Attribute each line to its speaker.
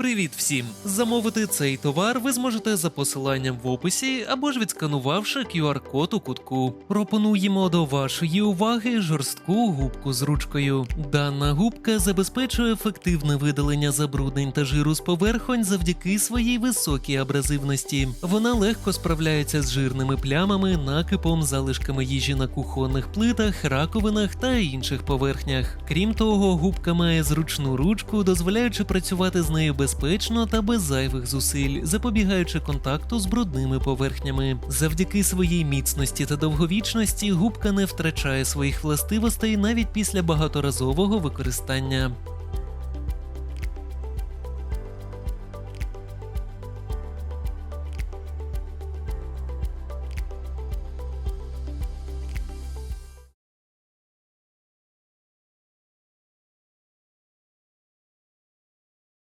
Speaker 1: Привіт всім! Замовити цей товар ви зможете за посиланням в описі або ж відсканувавши QR-код у кутку. Пропонуємо до вашої уваги жорстку губку з ручкою. Дана губка забезпечує ефективне видалення забруднень та жиру з поверхонь завдяки своїй високій абразивності. Вона легко справляється з жирними плямами, накипом, залишками їжі на кухонних плитах, раковинах та інших поверхнях. Крім того, губка має зручну ручку, дозволяючи працювати з нею безпечно та без зайвих зусиль, запобігаючи контакту з брудними поверхнями. Завдяки своїй міцності та довговічності губка не втрачає своїх властивостей навіть після багаторазового використання.